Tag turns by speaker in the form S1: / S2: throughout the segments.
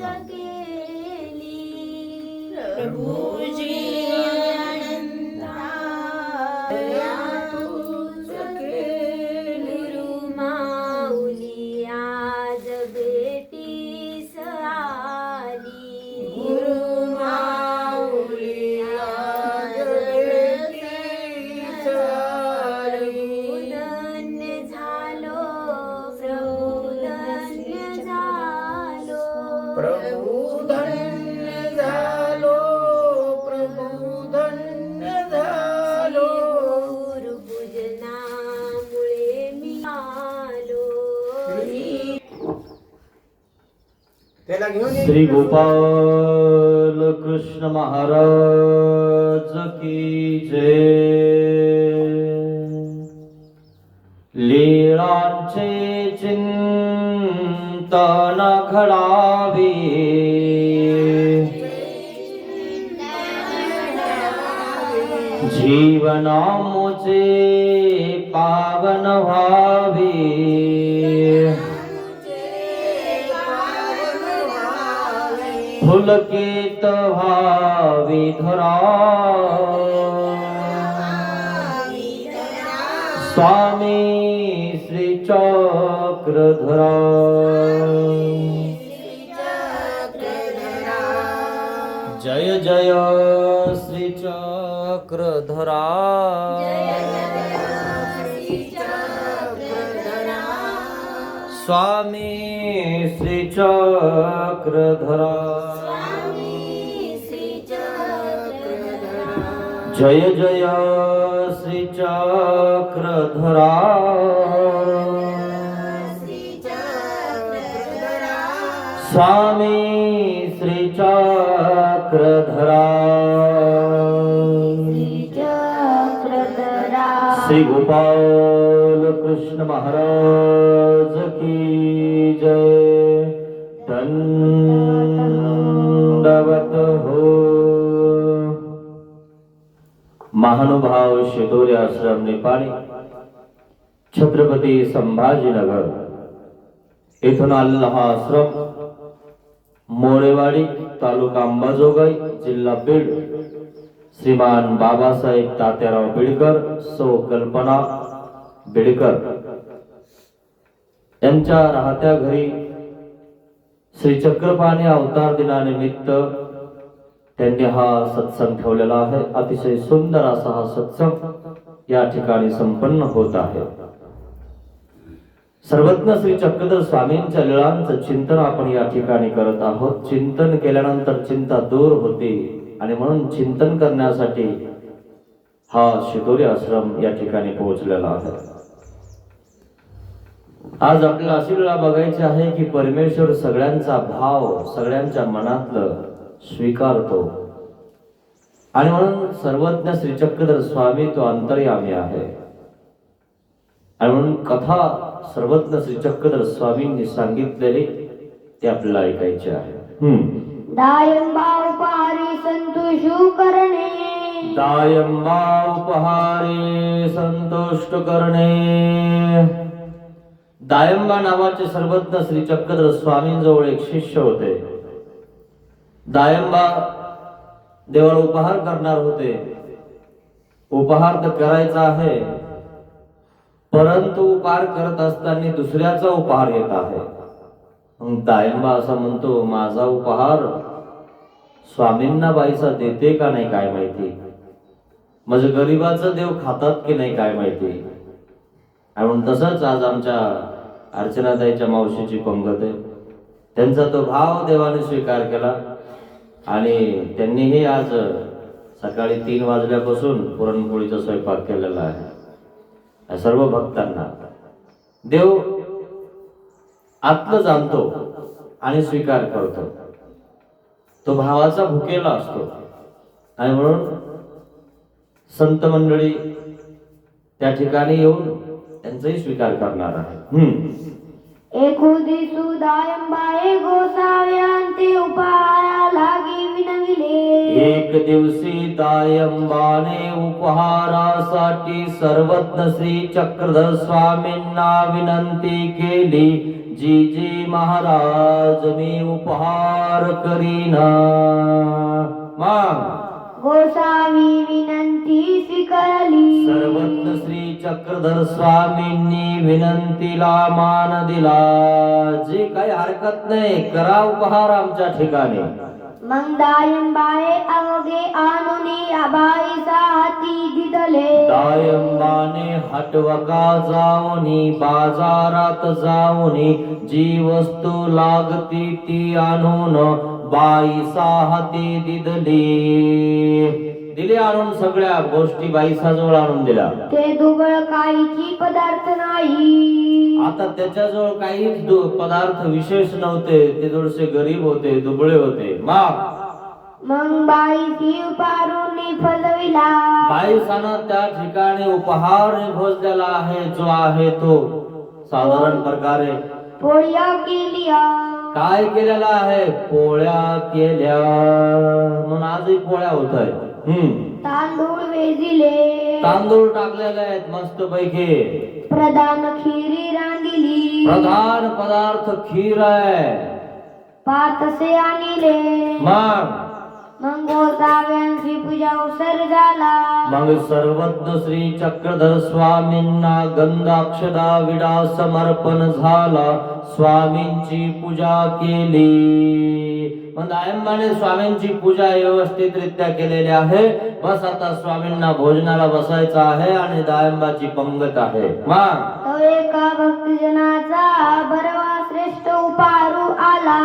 S1: सकेली
S2: प्रभुजी.
S3: श्री गोपाल कृष्ण महाराज की जय लीळांचे चिंतन घडावे जीवनामुचे पावन व्हावे पुलकित भावी धरा। स्वामी श्री चक्रधरा जय जय श्री चक्रधरा स्वामी श्री चक्रधरा जय जय श्री चक्रधरा। स्वामी श्री चक्रधरा। श्री गोपाल कृष्ण महाराज की महानुभाव शिदोरी आश्रम नेपाळी छत्रपती संभाजीनगर। येथून आलेला हा आश्रम। मोरेवाडी तालुका अंबाजोगाई जिल्हा बीड। श्रीमान बाबासाहेब तात्याराव बिडकर सौ कल्पना बिडकर। यांच्या राहत्या घरी श्री चक्रपाणी अवतार दिनानिमित्त त्यांनी हा सत्संग ठेवलेला आहे. अतिशय सुंदर असा हा सत्संग या ठिकाणी संपन्न होत आहे. सर्वज्ञ श्री चक्रधर स्वामींच्या लिळांचं चिंतन आपण या ठिकाणी करत आहोत. चिंतन केल्यानंतर चिंता दूर होते आणि म्हणून चिंतन करण्यासाठी हा शिदोरी आश्रम या ठिकाणी पोहोचलेला आहे. आज आपल्याला अशी वेळा बघायची आहे की परमेश्वर सगळ्यांचा भाव सगळ्यांच्या मनातलं स्वीकारतो. आणि म्हणून सर्वज्ञ श्री चक्रधर स्वामी तो अंतर्यामी आहे. आणि म्हणून कथा सर्वज्ञ श्री चक्रधर स्वामींनी सांगितलेली ते आपल्याला ऐकायचे आहे. हम्म.
S1: दायंबा उपहारी संतोषू करणे.
S3: दायंबा उपहारे संतुष्ट करणे. दायंबा नावाचे सर्वज्ञ श्री चक्रधर स्वामींजवळ एक शिष्य होते. दायंबा देवाला उपहार करणार होते. उपहार तर करायचा आहे परंतु उपहार करत असताना दुसऱ्याचा उपहार येत आहे. मग दायंबा असा म्हणतो माझा उपहार स्वामींना बाईचा देते का नाही काय माहिती? म्हणजे गरीबाचं देव खातात की नाही काय माहिती? आणि म्हणून तसंच आज आमच्या अर्चनाताईच्या मावशीची पंगत आहे. त्यांचा तो भाव देवाने स्वीकार केला. आणि त्यांनीही आज सकाळी तीन वाजल्यापासून पुरणपोळीचा स्वयंपाक केलेला आहे. या सर्व भक्तांना देव आतलं जाणतो आणि स्वीकार करतो. तो भावाचा भुकेला असतो. आणि म्हणून संत मंडळी त्या ठिकाणी येऊन त्यांचाही स्वीकार करणार आहे. हम्म.
S1: सुदायंबाई गोसाव्यांते उपहारा लागी विनविले.
S3: एक दिवशी दायंबाने उपहारासाठी सर्वज्ञ श्री चक्रधर स्वामींना विनंती केली. जी जी महाराज मी उपहार करीना. मग.
S1: गोसावी विनंती स्वीकारली.
S3: सर्वज्ञ श्री चक्रधर स्वामींनी विनंतीला मान दिला. जी काही हरकत नाही करा उपहार आमच्या ठिकाणी.
S1: मग दायंबाळे अवघे आणुनी आबाईचा हाती दिदले.
S3: दायंबाने हटवका जाऊनी बाजारात जाऊनी जी वस्तू लागती ती आणून बाईसा हाती दिदली. दिली आणून सगळ्या गोष्टी बाईसाजवळ आणून दिल्या.
S1: ते दुबळ काहीची पदार्थ नाही.
S3: आता त्याच्याजवळ काहीच पदार्थ विशेष नव्हते. ते थोडेसे गरीब होते दुबळे होते. मग
S1: मग बाईची उपारून फलविला.
S3: बाईसानं त्या ठिकाणी उपहार भोजलेला आहे जो आहे तो. साधारण प्रकारे.
S1: पोळ्या केल्या.
S3: काय केलेला आहे? पोळ्या केल्या. म्हणून आजही पोळ्या होत आहेत हम्म.
S1: तांदूळ वेजिले.
S3: तांदूळ टाकलेले आहेत मस्त पैकी
S1: प्रधान खिरी रांधिली
S3: प्रधान पदार्थ खीर आहे.
S1: पातसे आणले.
S3: मग?
S1: मग गोसाव्यांची पूजा उसर झाला.
S3: मग सर्वज्ञ श्री चक्रधर स्वामींना गंधाक्षदा विडा समर्पण झाला. स्वामींची पूजा केली. मग आयंबाने स्वामींची पूजा व्यवस्थित रित्या केलेली आहे. बस आता स्वामींना भोजनाला बसायचं आहे आणि दायंबाची पंगत आहे. मग
S1: तो एका भक्तजनाचा बरवा श्रेष्ठ उपारू आला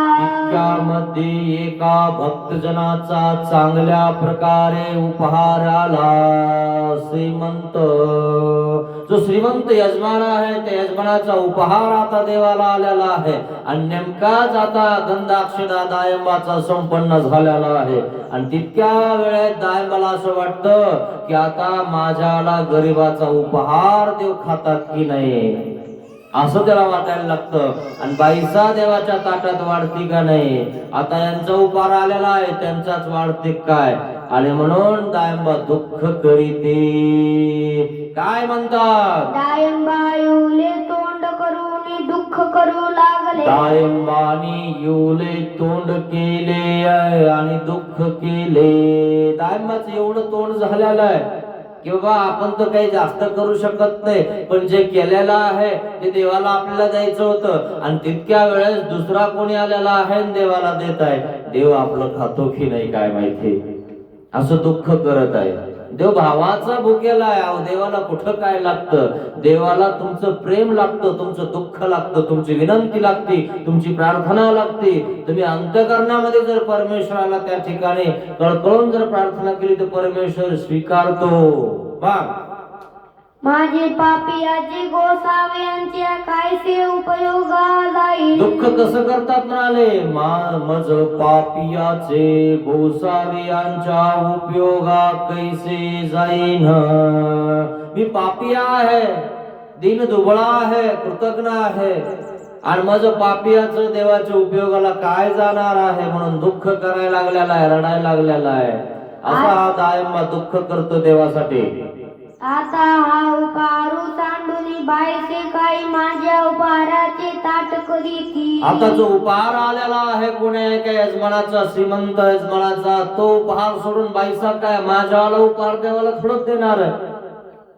S3: त्यामध्ये एका भक्तजनाचा चांगल्या प्रकारे उपहार आला. श्रीमंत जो श्रीमंत यजमान आहे त्या यजमानाचा उपहार आता देवाला आलेला आहे. आणि नेमकाच आता गंधाक्षदा दायंबाचा संपन्न झालेला आहे. आणि तितक्या वेळेत दायंबाला असं वाटतं की आता माझ्याला गरीबाचा उपहार देव खातात की नाही? असं त्याला वाटायला लागतं. आणि बाईसा देवाच्या ताटात वाढती का नाही? आता यांचा उपार आलेला आहे त्यांचाच वाढते काय? आणि म्हणून दायंबा दुःख करीते. काय म्हणतात?
S1: डायंबा येऊले तोंड करून दुःख करू लागले.
S3: दायंबानी येऊले तोंड केले आणि दुःख केले. दायंबाचं एवढं तोंड झालेलं आहे. की बाबा आपण तर काही जास्त करू शकत नाही पण जे केलेलं आहे ते देवाला आपल्याला द्यायचं होतं. आणि तितक्या वेळेस दुसरा कोणी आलेला आहे आणि देवाला देत आहे. देव आपलं खातो की नाही काय माहिती? असं दुःख करत आहे. देव भावाचा भुकेला आहे अहो देवाला कुठं काय लागतं? देवाला तुमचं प्रेम लागतं तुमचं दुःख लागतं तुमची विनंती लागते तुमची प्रार्थना लागते. तुम्ही अंतकरणामध्ये जर परमेश्वराला त्या ठिकाणी कळकळून जर प्रार्थना केली तर परमेश्वर स्वीकारतो. बा
S1: माझे पापी आजी गोसावे यांच्या कायसे उपयोग
S3: दुःख कसं करतात म्हणाले मा- मज पापियाचे गोसावे यांच्या उपयोगा कैसे जाईन? मी पापिया आहे दिन दुबळा आहे कृतज्ञ आहे. आणि माझं पापियाचं देवाच्या उपयोगाला काय जाणार आहे म्हणून दुःख करायला लागलेला आहे रडायला लागलेला आहे. असा हा दायमा दुःख करतो देवासाठी.
S1: आता हा उपारू सांडूनी बायसे काही माझ्या उपाराचे ताट करीती.
S3: आता जो उपहार आलेला आहे कोणी एका यजमानाचा श्रीमंत यजमानाचा तो उपहार सोडून बाईसा काय माझ्यावाला उपहार देवाला थोडंच देणार आहे?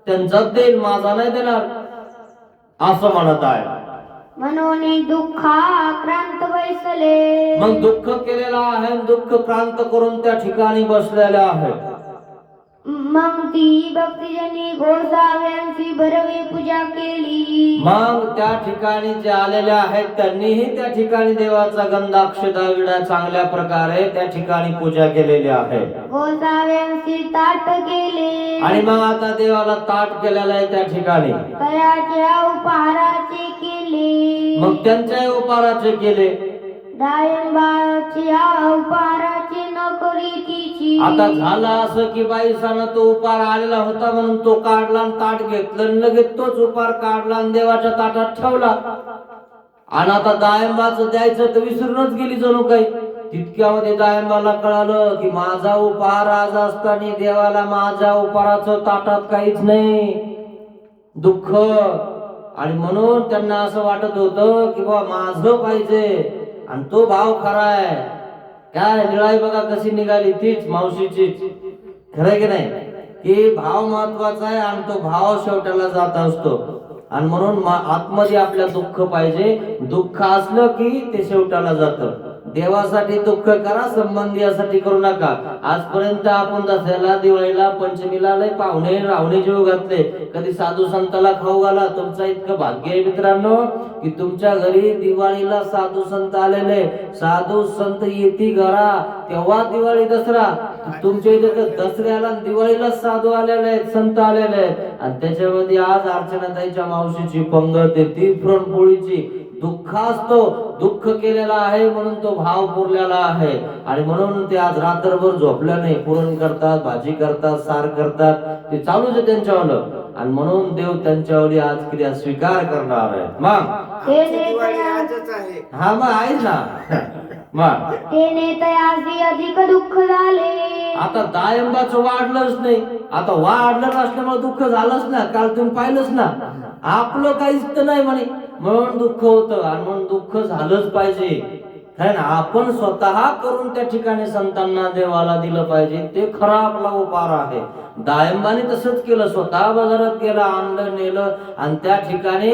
S3: त्यांचाच देईल माझा नाही देणार असं म्हणत आहे.
S1: म्हणून दुःखाक्रांत बैसले.
S3: मग दुःख केलेलं आहे दुःख क्रांत करून त्या ठिकाणी बसलेले आहे
S1: मग ती भक्तिजनी गोसाव्यांची भरवे पूजा केली.
S3: मग त्या ठिकाणी जे आलेले आहेत त्यांनीही त्या ठिकाणी देवाचा गंधाक्षदा विडा चांगल्या प्रकारे त्या ठिकाणी पूजा केलेली आहे.
S1: गोसाव्यांची ताट केले.
S3: आणि मग आता देवाला ताट केलेलं आहे त्या ठिकाणी.
S1: तयाच्या उपहाराचे केले.
S3: मग त्यांच्या उपहाराचे केले. आता झाला असं की बाईसानं तो उपहार आलेला होता म्हणून तो काढला आणि ताट घेतलं लगेच तोच उपार काढला आणि देवाच्या ताटात ठेवला. आणि आता दायंबाच द्यायचं तर विसरूनच गेली जणू काही. तितक्यामध्ये दायंबाला कळालं की माझा उपहार आज असताना देवाला माझ्या उपाराचं ताटात काहीच नाही. दुःख. आणि म्हणून त्यांना असं वाटत होतं की बा माझं पाहिजे. आणि तो भाव खरा आहे. काय निळाई बघा कशी निघाली तीच मावशीचीच खरं की नाही? की भाव महत्त्वाचा आहे आणि तो भाव शेवटाला जात असतो. आणि म्हणून आतमध्ये आपल्या दुःख पाहिजे. दुःख असलं की ते शेवटाला जातं. देवासाठी दुःख करा संबंधियासाठी करू नका. आजपर्यंत आपण दसऱ्याला दिवाळीला पंचमीला लय पाहुणे रावणे जीव घातले. कधी साधू संताला खाऊ घाला तुमचं इतकं भाग्य आहे मित्रांनो की तुमच्या घरी दिवाळीला साधू संत आलेले. साधू संत येती घरा तेव्हा दिवाळी दसरा. तुमच्या इथे दसऱ्याला दिवाळीला साधू आलेले आहेत संत आलेले आहेत. आणि त्याच्यामध्ये आज अर्चनाताईच्या मावशीची पंगत आहे ती पुरणपोळीची दुःख असतो दुःख केलेला आहे म्हणून तो भाव पुरलेला आहे. आणि म्हणून ते आज रात्रभर झोपल्या नाही. पुरण करतात भाजी करतात सार करतात. ते चालूच आहे त्यांच्यावर आणि म्हणून देव त्यांच्यावर आज क्रिया स्वीकार करणार आहे मग
S1: ते
S2: आजच आहे
S3: हा मग आहेच ना. मग.
S1: ते नेतयासी अधिक दुःख झाले.
S3: आता दायंबाचं वाढलंच नाही. आता वाढलं नसल्यामुळे दुःख झालंच ना. काल तुम्ही पाहिलंच ना. आपलं काहीच तर नाही म्हणे. म्हणून दुःख होतं आणि म्हणून दुःख झालंच पाहिजे. है ना आपण स्वतः करून त्या ठिकाणी संतांना देवाला दिलं पाहिजे. ते खरा आपला उपार आहे. दायंबाने तसंच केलं. स्वतः बाजारात गेला आणलं नेलं आणि त्या ठिकाणी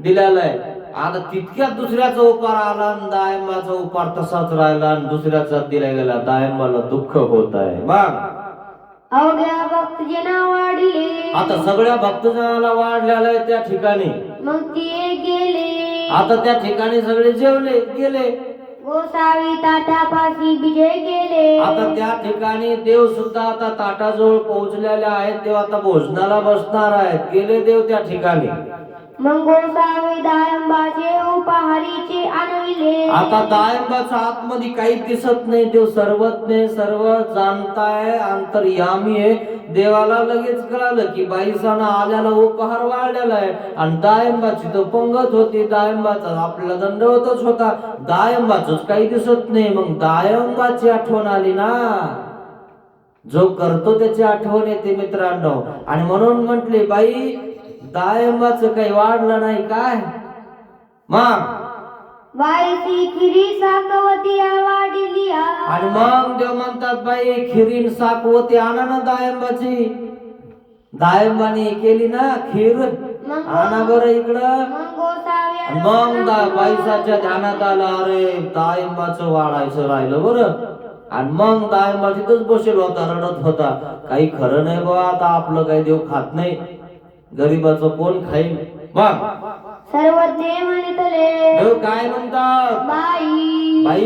S3: दिलेलं आहे. आता तितक्यात दुसऱ्याचा उपार आला आणि दायंबाचा उपार तसाच राहिला आणि दुसऱ्याचा दिला गेला दायंबाला दुःख होत आहे. मग?
S1: अवघ्या भक्तजना वाढले.
S3: आता सगळ्या भक्तजनाला वाढलेला आहे त्या ठिकाणी.
S1: मग ते गेले.
S3: आता त्या ठिकाणी सगळे जेवले गेले.
S1: गोसावी ताटापाशी विजय केले
S3: आता त्या ठिकाणी देव सुद्धा आता ताटाजवळ पोहोचलेले आहेत. देव आता भोजनाला बसणार आहेत. गेले देव त्या ठिकाणी.
S1: उपहारीचे आणविले.
S3: आता दायंबाच्या आतमध्ये काही दिसत नाही देव सर्वज्ञ सर्व जाणताय अंतर्यामी आहे. देवाला लगेच कळालं की बाईसानं आल्याला उपहार वाढलेला आहे. आणि दायंबाची तो पंगत होती दायंबाचा आपल्याला दंडवतच होता. दायंबाच काही दिसत नाही मग दायंबाची आठवण आली ना? जो करतो त्याची आठवण येते मित्रांनो. आणि म्हणून म्हटले बाई दायंबाचं काही वाढलं नाही काय? मग
S1: बाईची खिरी साकवती वाढली
S3: आणि मग देव म्हणतात बाई खिरीन साकवती आणा ना दायंबाची दायंबाने केली ना खीर आणा बरं इकडं.
S1: मग
S3: बाईसाच्या ध्यानात आलं अरे दायंबाचं वाढायचं राहिलं बरं. आणि मग दायंबा तिथंच बसेल होता रडत होता. काही खरं नाही बा आता आपलं काही देव खात नाही. गरीबाचं कोण खाईल मग
S1: सर्वज्ञ म्हणतले
S3: देव काय म्हणतात?
S1: बाई
S3: बाई.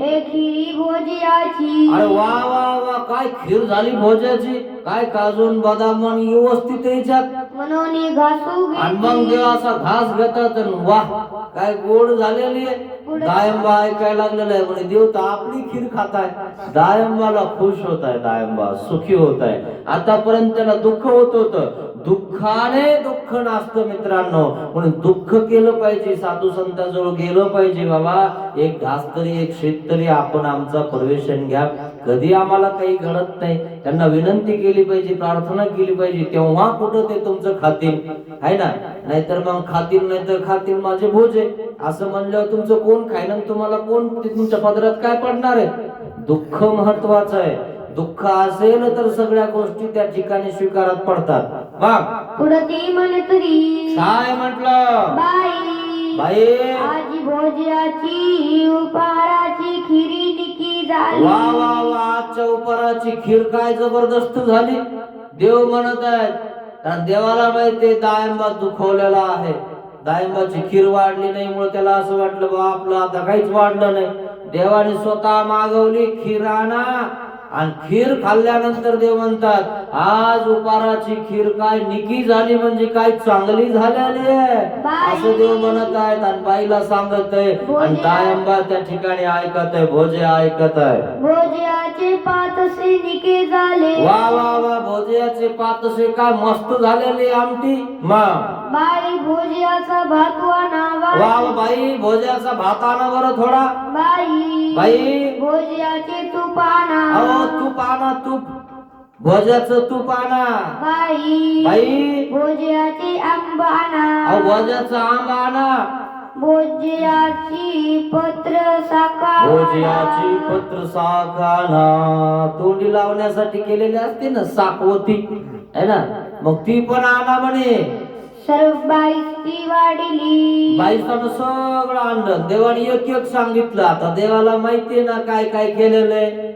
S1: हे खिरी भोजियाची.
S3: अरे वा वा वा काय खीर झाली भोजाची काय काजून बदाम आणि व्यवस्थित याच्यात?
S1: म्हणून घासू
S3: आणि मग असा घास घेतात वाह काय गोड झालेली आहे. दायंबा ऐकायला लागलेला आहे. म्हणे देव तर आपली खीर खाताय. दायंबाला खुश होत आहे दायंबा. सुखी होत आहे. आतापर्यंत त्याला दुःख होत होतं. दुःखाने दुःख नाचतं मित्रांनो म्हणून दुःख केलं पाहिजे साधू संतांजवळ गेलं पाहिजे बाबा. एक घास तरी एक शेत तरी आपण आमचा परवेशन घ्या. कधी आम्हाला काही घडत नाही. त्यांना विनंती केली पाहिजे प्रार्थना केली पाहिजे तेव्हा कुठं ते तुमचं खातील? आहे ना? नाहीतर मग खातील नाहीतर खातील माझे भोजे. असं म्हणल्यावर तुमचं कोण खाईन तुम्हाला कोण तुमच्या पदरात काय पडणार आहे? दुःख महत्वाचं आहे. दुःख असेल तर सगळ्या गोष्टी त्या ठिकाणी स्वीकारात पडतात. मग?
S1: पुढं ती म्हणतरी
S3: काय म्हटलं?
S1: बाई
S3: बाई.
S1: आजी भोजियाची उपहाराची खिरी निकी झाली.
S3: वा वा वा आजच्या उपहाराची खीर काय जबरदस्त झाली. देव म्हणत आहेत कारण देवाला माहिती दायंबा दुखवलेला आहे. दायंबाची खीर वाढली नाही मुळे त्याला असं वाटलं बा आपलं आता काहीच वाढलं नाही. देवाने स्वतः मागवली खीर आणा खीर खाल्ल्यानंतर देव म्हणतात आज उपाराची खीर काय निकी झाली म्हणजे काय चांगली झालेली आहे? असं देव म्हणत आहेत आणि बाईला सांगत आहे आणि दायंबा त्या ठिकाणी ऐकत आहे भोजे ऐकत आहे.
S1: भोजियाचे पातसे निके झाले.
S3: वा वा वा भोजयाचे पातसे काय मस्त झालेली आमटी. मा
S1: बाई भोजियाचा भातवा नावा.
S3: वा वा बाई भोजयाचा भात आणा बरं थोडा.
S1: बाई
S3: बाई.
S1: भोजियाचे तुपाना.
S3: अहो तूप आणा तूप. भोजाचं तूप आणा
S1: बाई
S3: बाई.
S1: भोजयाचे आंबा आणा
S3: भोजाचं आंबा आणा
S1: भोजयाची पत्र साका
S3: भोजयाची पत्र साखाना तोंडी लावण्यासाठी केलेली असते ना साकवती. है ना? मग ती पण आणा म्हणे.
S1: सर्व बाईची वाढली.
S3: बाईसानं सगळं आणलं. देवाने एक एक सांगितलं. आता देवाला माहितीये ना काय काय केलेलं आहे.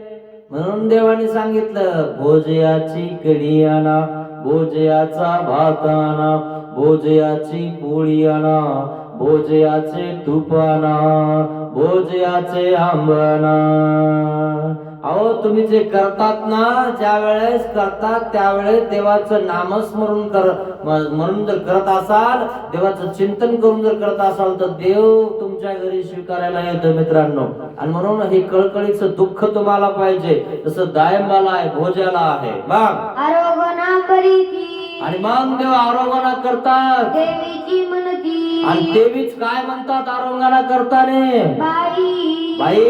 S3: म्हणून देवाने सांगितलं भोजयाची कढी आणा भोजयाचा भात आणा भोजयाची पोळी आणा भोजयाचे तूप आणा भोजयाचे आंबणा अहो तुम्ही जे करतात ना ज्या वेळेस करतात त्यावेळेस देवाचं नामस्मरण कर म्हणून जर करत असाल देवाचं चिंतन करून जर करत असाल तर देव तुमच्या घरी स्वीकारायला येतो मित्रांनो. आणि म्हणून हे कळकळीचं दुःख तुम्हाला पाहिजे. जसं दायंबाला आहे भोजाला आहे. मग.
S1: आरोगणा
S3: आणि मग देव आरोग्याना करतात. आणि देवीच काय म्हणतात आरोग्याना करताने?
S1: बाई.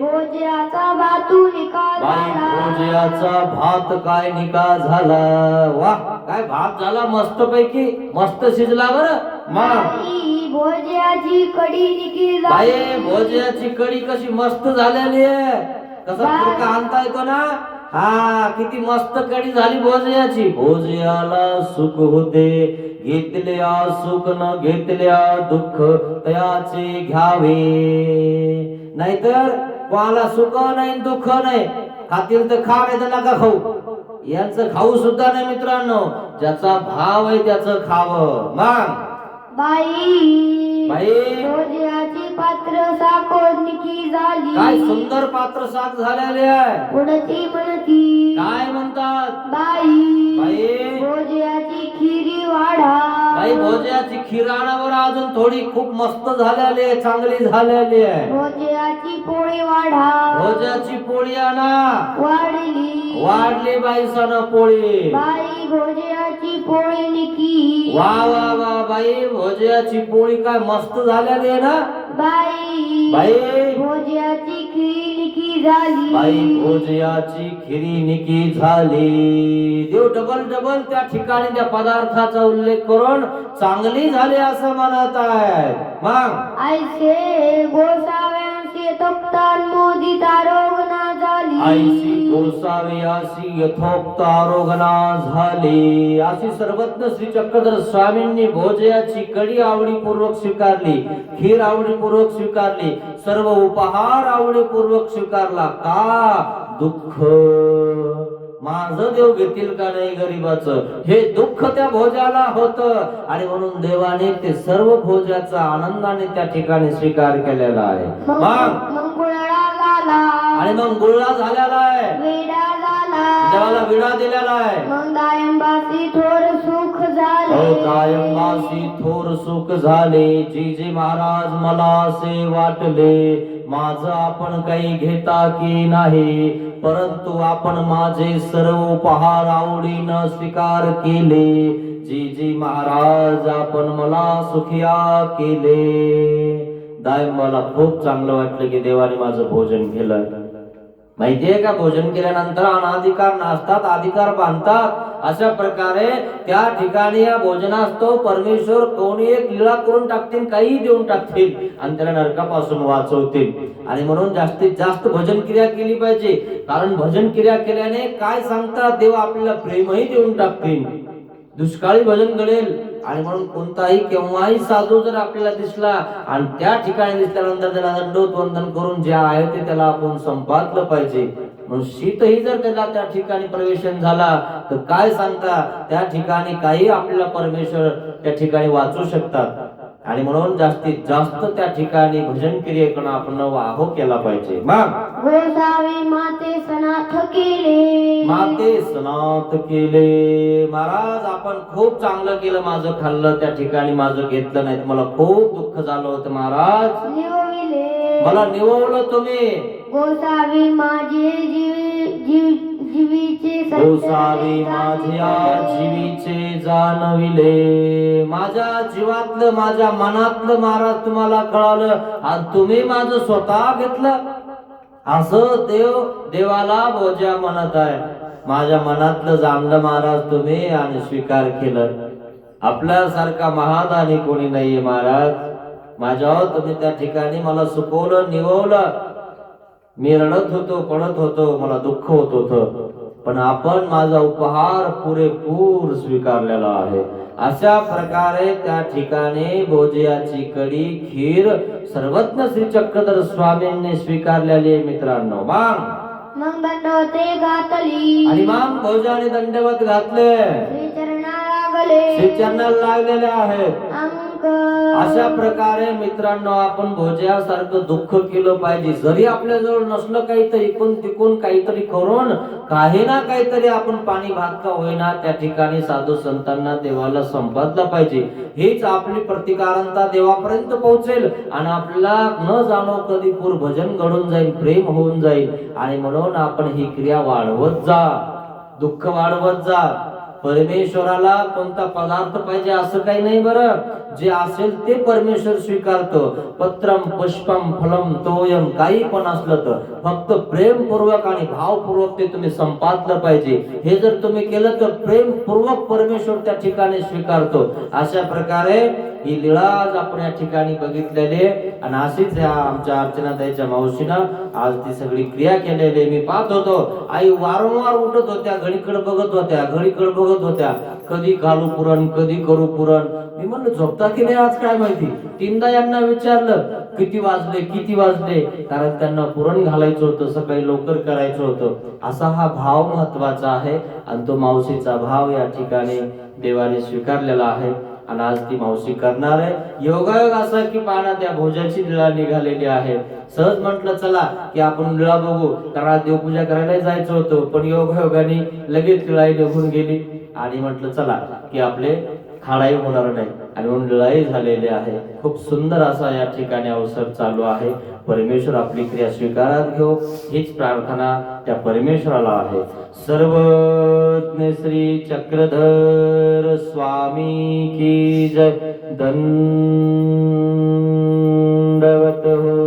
S1: भोजयाचा भातू निकाल
S3: बाई
S1: झाला.
S3: भोजयाचा भात काय निकाल झाला? वा काय भात झाला मस्त पैकी मस्त शिजला बर.
S1: बाई भोजयाची कडी निकी
S3: बाई भोजयाची कडी कशी मस्त झालेली आहे. कसं. फुलका आणता येतो ना? हा किती मस्त कडी झाली भोजयाची. भोजयाला सुख होते घेतल्या सुख न घेतल्या दुःख तयाचे घ्यावे. नाहीतर कोणाला सुख नाही दुःख नाही खातील तर खा नाही तर नका खाऊ. यांचं खाऊ सुद्धा नाही मित्रांनो. ज्याचा भाव आहे त्याचं खावं. मग?
S1: बाई पात्र झाली.
S3: काय सुंदर पात्र साथ झालेले आहे.
S1: म्हणती?
S3: काय म्हणतात?
S1: बाई
S3: बाई.
S1: भोजयाची खिरी वाढा.
S3: बाई भोजयाची खिराणावर अजून थोडी खूप मस्त झालेली आहे चांगली झालेली आहे.
S1: भोजयाची पोळी वाढा.
S3: भोजयाची पोळी आणा.
S1: वाढली.
S3: वाढली बाई सण पोळी.
S1: बाई भोजयाची पोळी निकी.
S3: वा वा वा बाई भोजयाची पोळी काय मस्त झालेली आहे ना?
S1: बाई
S3: बाई.
S1: भोजयाची खिरी निकी झाली.
S3: बाई भोजयाची खिरी निकी झाली. देव डबल डबल त्या ठिकाणी त्या पदार्थाचा उल्लेख करून चांगली झाली असं म्हणत आहे मग?
S1: ऐसे गोसाव्यांशी तप्तान मोदित आरोगणा झाली.
S3: आईशी गोसावी अशी यथोक्त आरोगणा झाली. अशी सर्वज्ञ श्री चक्रधर स्वामींनी भोजयाची कडी आवडीपूर्वक स्वीकारली खीर आवडीपूर्वक स्वीकारली सर्व उपहार आवडीपूर्वक स्वीकारला. का दुःख? माझं देव घेतील का नाही गरीबाचं? हे दुःख त्या भोजाला होत. आणि म्हणून देवाने ते सर्व भोजाचा आनंदाने त्या ठिकाणी स्वीकार केलेला आहे. आणि मग गुळा झालेला आहे. देवाला विडा दिलेला आहे.
S1: दायंबासी थोर सुख झाले.
S3: थोर सुख झाले. महाराज मला असे वाटले. माझ आपण काही घेता की नाही? परंतु आपण माझे सर्व उपहार आवडीनं स्वीकार केले. जी जी महाराज आपण मला सुखिया केले. दाय मला खूप चांगलं वाटलं की देवाने माझं भोजन केलं. माहितीये का? भोजन केल्यानंतर अनाधिकार नाचतात अधिकार बांधतात. अशा प्रकारे त्या ठिकाणी या भोजनास्तव परमेश्वर कोणी एक लीळा करून टाकतील काही देऊन टाकतील आणि त्याला नरकापासून वाचवतील. आणि म्हणून जास्तीत जास्त भजन क्रिया केली पाहिजे. कारण भजन क्रिया केल्याने काय सांगतात देव आपल्याला प्रेमही देऊन टाकतील. दुष्काळी भजन घडेल. आणि म्हणून कोणताही केव्हाही साधू जर आपल्याला दिसला आणि त्या ठिकाणी दिसल्यानंतर त्याला दंडोत वंदन करून जे आहे ते त्याला आपण संपादलं पाहिजे. म्हणून शीतही जर त्याला त्या ठिकाणी प्रवेशन झाला तर काय सांगता? त्या ठिकाणी काही आपल्याला परमेश्वर त्या ठिकाणी वाचू शकतात. आणि म्हणून जास्तीत जास्त त्या ठिकाणी भजन क्रियेकडून आपण वाहो केला पाहिजे.
S1: माते सनाथ केले.
S3: माते स्नात केले. महाराज आपण खूप चांगलं केलं माझं खाल्लं त्या ठिकाणी माझं घेतलं नाही. मला खूप दुःख झालं होतं महाराज. मला निववलं तुम्ही.
S1: गोसावी माझे जीवी जीव जीवीचे
S3: गोसावी माझ्या जीवीचे जाणविले. माझ्या जीवातलं माझ्या मनातलं महाराज तुम्हाला कळालं आणि तुम्ही माझं स्वतः घेतलं. असं देव देवाला बोजा म्हणत आहे. माझ्या मनातलं जाणलं महाराज तुम्ही आणि स्वीकार केलं. आपल्यासारखा महादानी कोणी नाहीये महाराज. माझ्यावर तुम्ही त्या ठिकाणी मला सुकवलं निववलं. मी रडत होतो पडत होतो मला दुःख होत होतं. पण आपण माझा उपहार पुरेपूर स्वीकारलेला आहे. अशा प्रकारे त्या ठिकाणी भोजयाची कडी खीर सर्वज्ञ श्री चक्रधर स्वामींनी स्वीकारलेली मित्रांनो. मग
S1: मग दंडवते घातली.
S3: आणि मग भोजाने दंडवत घातले.
S1: श्री चरणा लागले.
S3: श्री चरणाला लागलेले आहेत. अशा प्रकारे मित्रांनो आपण भोजयासारखं दुःख केलं पाहिजे. जरी आपल्याजवळ नसलं काहीतरी इकून तिकून काहीतरी करून काही ना काहीतरी आपण पाणी भात का होईना त्या ठिकाणी साधू संतांना देवाला संपादलं पाहिजे. हीच आपली प्रतिकारांता देवापर्यंत पोहोचेल आणि आपल्याला न जाणो कधी पूर भजन घडून जाईल प्रेम होऊन जाईल. आणि म्हणून आपण ही क्रिया वाढवत जा. दुःख वाढवत जा. परमेश्वराला कोणता पदार्थ पाहिजे असं काही नाही बरं. जे असेल ते परमेश्वर स्वीकारतो. पत्रम पुष्पम फलम तोयम काही पण असलं तर. फक्त प्रेमपूर्वक आणि भावपूर्वक ते तुम्ही संपादलं पाहिजे. हे जर तुम्ही केलं तर प्रेमपूर्वक परमेश्वर त्या ठिकाणी स्वीकारतो. अशा प्रकारे ही लीळा आपण या ठिकाणी बघितलेले आणि अशीच या आमच्या अर्चनाताईच्या मावशीनं आज ती सगळी क्रिया केलेली मी पाहत होतो आई वारंवार उठत होत्या घडीकडे बघत होत्या घडीकडे बघत होत्या. कधी घालू पुरण कधी करू पुरण. मी म्हणलं झोपता की नाही आज काय माहिती? तीनदा यांना विचारलं किती वाजले किती वाजले? कारण त्यांना पुरण घालायचं होतं सकाळी लवकर करायचं होतं. असा हा भाव महत्त्वाचा आहे. आणि तो मावशीचा भाव या ठिकाणी देवाने स्वीकारलेला आहे. आणि आज ती मावशी करणार आहे. योगायोग असा की पाना त्या भोजाची निळा निघालेली आहे सहज म्हटलं चला की आपण निळा बघू. कारण आज देवपूजा करायला जायचं होतं पण योगायोगाने लगेच निळाई निघून गेली. आणि म्हटलं चला की आपले खाडाई होणार नाही. आनंददायी झालेले आहे. खूप सुंदर असा या ठिकाणी अवसर चालू आहे. परमेश्वर आपली क्रिया स्वीकारात घेऊ हीच प्रार्थना त्या परमेश्वराला आहे. सर्व श्री चक्रधर स्वामी की जय. दंडवत हो.